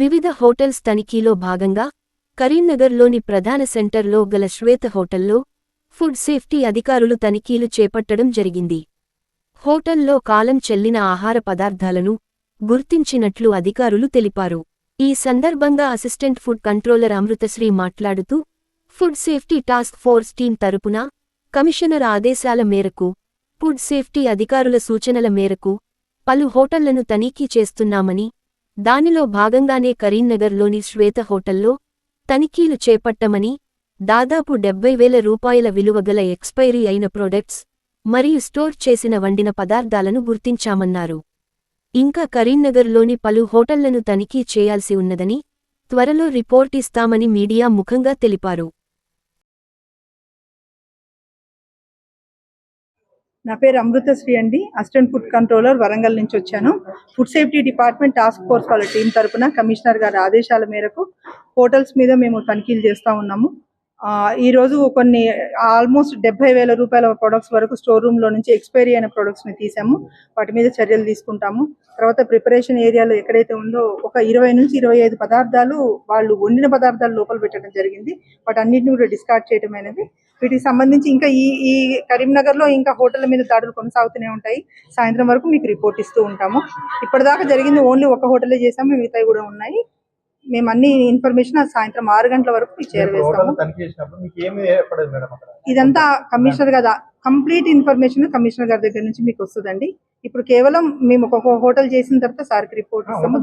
వివిధ హోటల్స్ తనిఖీలో భాగంగా కరీంనగర్లోని ప్రధాన సెంటర్లో గల శ్వేత హోటల్లో ఫుడ్ సేఫ్టీ అధికారులు తనిఖీలు చేపట్టడం జరిగింది. హోటల్లో కాలం చెల్లిన ఆహార పదార్థాలను గుర్తించినట్లు అధికారులు తెలిపారు. ఈ సందర్భంగా అసిస్టెంట్ ఫుడ్ కంట్రోలర్ అమృతశ్రీ మాట్లాడుతూ food safety task force team తరపున కమిషనర్ ఆదేశాల మేరకు ఫుడ్ సేఫ్టీ అధికారుల సూచనల మేరకు పలు హోటళ్ళను తనిఖీ చేస్తున్నామని దానిలో భాగంగానే కరీంనగర్లోని శ్వేత హోటల్లో తనిఖీలు చేపట్టమని దాదాపు డెబ్బై వేల రూపాయల విలువగల ఎక్స్పైరీ అయిన ప్రొడక్ట్స్ మరియు స్టోర్ చేసిన వండిన పదార్థాలను గుర్తించామన్నారు. ఇంకా కరీంనగర్లోని పలు హోటళ్ళను తనిఖీ చేయాల్సి ఉన్నదని త్వరలో రిపోర్ట్ ఇస్తామని మీడియా ముఖంగా తెలిపారు. నా పేరు అమృతశ్రీ అండి. అసిస్టెంట్ ఫుడ్ కంట్రోలర్ వరంగల్ నుంచి వచ్చాను. Food safety department task force వాళ్ళ టీం తరపున కమిషనర్ గారి ఆదేశాల మేరకు హోటల్స్ మీద మేము తనిఖీలు చేస్తూ ఉన్నాము. ఆ, ఈ రోజు కొన్ని ఆల్మోస్ట్ డెబ్బై వేల రూపాయల ప్రొడక్ట్స్ వరకు స్టోర్ రూమ్లో నుంచి ఎక్స్పైరీ అయిన ప్రొడక్ట్స్ని తీసాము. వాటి మీద చర్యలు తీసుకుంటాము. తర్వాత ప్రిపరేషన్ ఏరియాలో ఎక్కడైతే ఉందో ఒక ఇరవై నుంచి ఇరవై ఐదు పదార్థాలు వాళ్ళు వండిన పదార్థాలు లోపల పెట్టడం జరిగింది. వాటన్నిటిని కూడా డిస్కార్డ్ చేయడం అనేది వీటికి సంబంధించి ఇంకా ఈ ఈ కరీంనగర్లో ఇంకా హోటళ్ళ మీద దాడులు కొనసాగుతూనే ఉంటాయి. సాయంత్రం వరకు మీకు రిపోర్ట్ ఇస్తూ ఉంటాము. ఇప్పటిదాకా జరిగింది ఓన్లీ ఒక హోటలే చేసాము మిగతాయి కూడా ఉన్నాయి. మేము అన్ని ఇన్ఫర్మేషన్ సాయంత్రం ఆరు గంటల వరకు చేరవేస్తాము ఇదంతా కమిషనర్ గారు కంప్లీట్ ఇన్ఫర్మేషన్ కమిషనర్ గారి దగ్గర నుంచి మీకు వస్తుందండి. ఇప్పుడు కేవలం మేము ఒక హోటల్ చేసిన తర్వాత సార్కి రిపోర్ట్ ఇస్తాము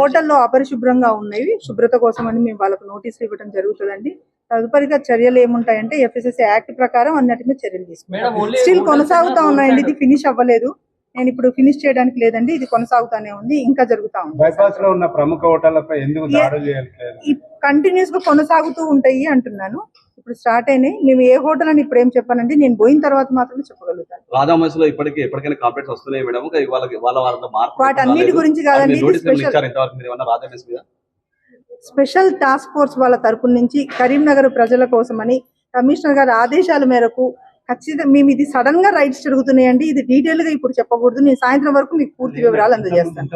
హోటల్లో అపరిశుభ్రంగా ఉన్నవి శుభ్రత కోసం అని మేము వాళ్ళకు నోటీసులు ఇవ్వడం జరుగుతుందండి. తదుపరిగా చర్యలు ఏముంటాయంటే ఎఫ్ఎస్ఎస్ యాక్ట్ ప్రకారం అన్నిటి మీద చర్యలు తీసుకుంటాం. స్టిల్ కొనసాగుతా ఉన్నాయండి ఇది ఫినిష్ అవ్వలేదు. నేను ఇప్పుడు ఫినిష్ చేయడానికి లేదండి ఇది కొనసాగుతానే ఉంది ఇంకా జరుగుతా ఉంది. బైపాస్లో ఉన్న ప్రముఖ హోటళ్ళపై ఎందుకు దాడులు చేయట్లేదు? కంటిన్యూస్గా కొనసాగుతూ ఉంటాయి అంటున్నాను. ఇప్పుడు స్టార్ట్ అయినాయి. మేము ఏ హోటల్ అని ఇప్పుడు ఏం చెప్పానండి నేను పోయిన తర్వాత మాత్రమే చెప్పగలుగుతాను. ఇప్పటికి ఎప్పటికైనా కంప్లైంట్స్ వస్తున్నాయి మేడం. ఇంకా వాళ్ళకి వాళ్ళ వాళ్ళ మార్పు వాటన్నిటి రాలేదు. గురించి కాదండి, స్పెషల్ టాస్క్ ఫోర్స్ వాళ్ళ తరపు నుంచి కరీంనగర్ ప్రజల కోసమని కమిషనర్ గారి ఆదేశాల మేరకు ఖచ్చితంగా మేము ఇది సడన్గా రైట్స్ జరుగుతున్నాయండి. ఇది డీటెయిల్గా ఇప్పుడు చెప్పకూడదు. నేను సాయంత్రం వరకు మీకు పూర్తి వివరాలు అందజేస్తాను.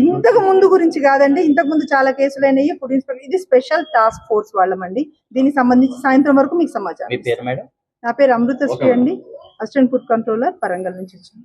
ఇంతకు ముందు గురించి కాదండి. ఇంతకు ముందు చాలా కేసులు అయినాయి. ఫుడ్ ఇన్స్పెక్టర్ ఇది స్పెషల్ టాస్క్ ఫోర్స్ వాళ్ళమండి. దీనికి సంబంధించి సాయంత్రం వరకు మీకు సమాచారం మీ పేరు మేడం? నా పేరు అమృతశ్రీ అండి. అసిస్టెంట్ ఫుడ్ కంట్రోలర్ వరంగల్ నుంచి వచ్చాను.